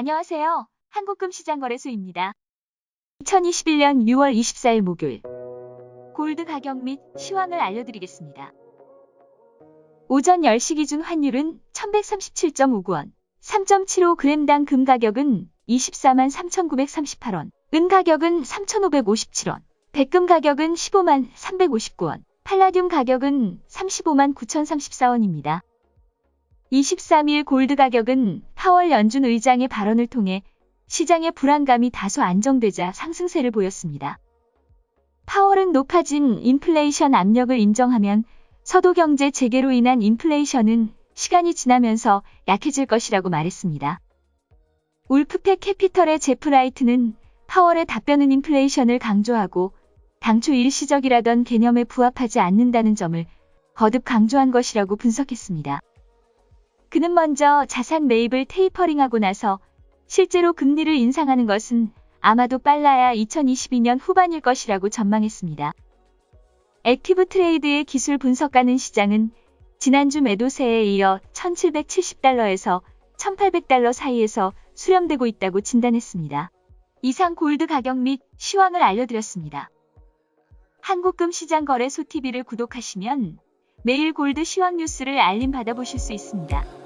안녕하세요. 한국금시장거래소입니다. 2021년 6월 24일 목요일 골드 가격 및 시황을 알려드리겠습니다. 오전 10시 기준 환율은 1137.59원, 3.75g당 금 가격은 24만 3,938원, 은 가격은 3,557원, 백금 가격은 15만 359원, 팔라듐 가격은 35만 9,034원입니다. 23일 골드 가격은 파월 연준 의장의 발언을 통해 시장의 불안감이 다소 안정되자 상승세를 보였습니다. 파월은 높아진 인플레이션 압력을 인정하면 서도 경제 재개로 인한 인플레이션은 시간이 지나면서 약해질 것이라고 말했습니다. 울프팩 캐피털의 제프 라이트는 파월의 답변은 인플레이션을 강조하고 당초 일시적이라던 개념에 부합하지 않는다는 점을 거듭 강조한 것이라고 분석했습니다. 그는 먼저 자산 매입을 테이퍼링하고 나서 실제로 금리를 인상하는 것은 아마도 빨라야 2022년 후반일 것이라고 전망했습니다. 액티브 트레이드의 기술 분석가는 시장은 지난주 매도세에 이어 1770달러에서 1800달러 사이에서 수렴되고 있다고 진단했습니다. 이상 골드 가격 및 시황을 알려드렸습니다. 한국금 시장 거래소 TV를 구독하시면 매일 골드 시황 뉴스를 알림 받아보실 수 있습니다.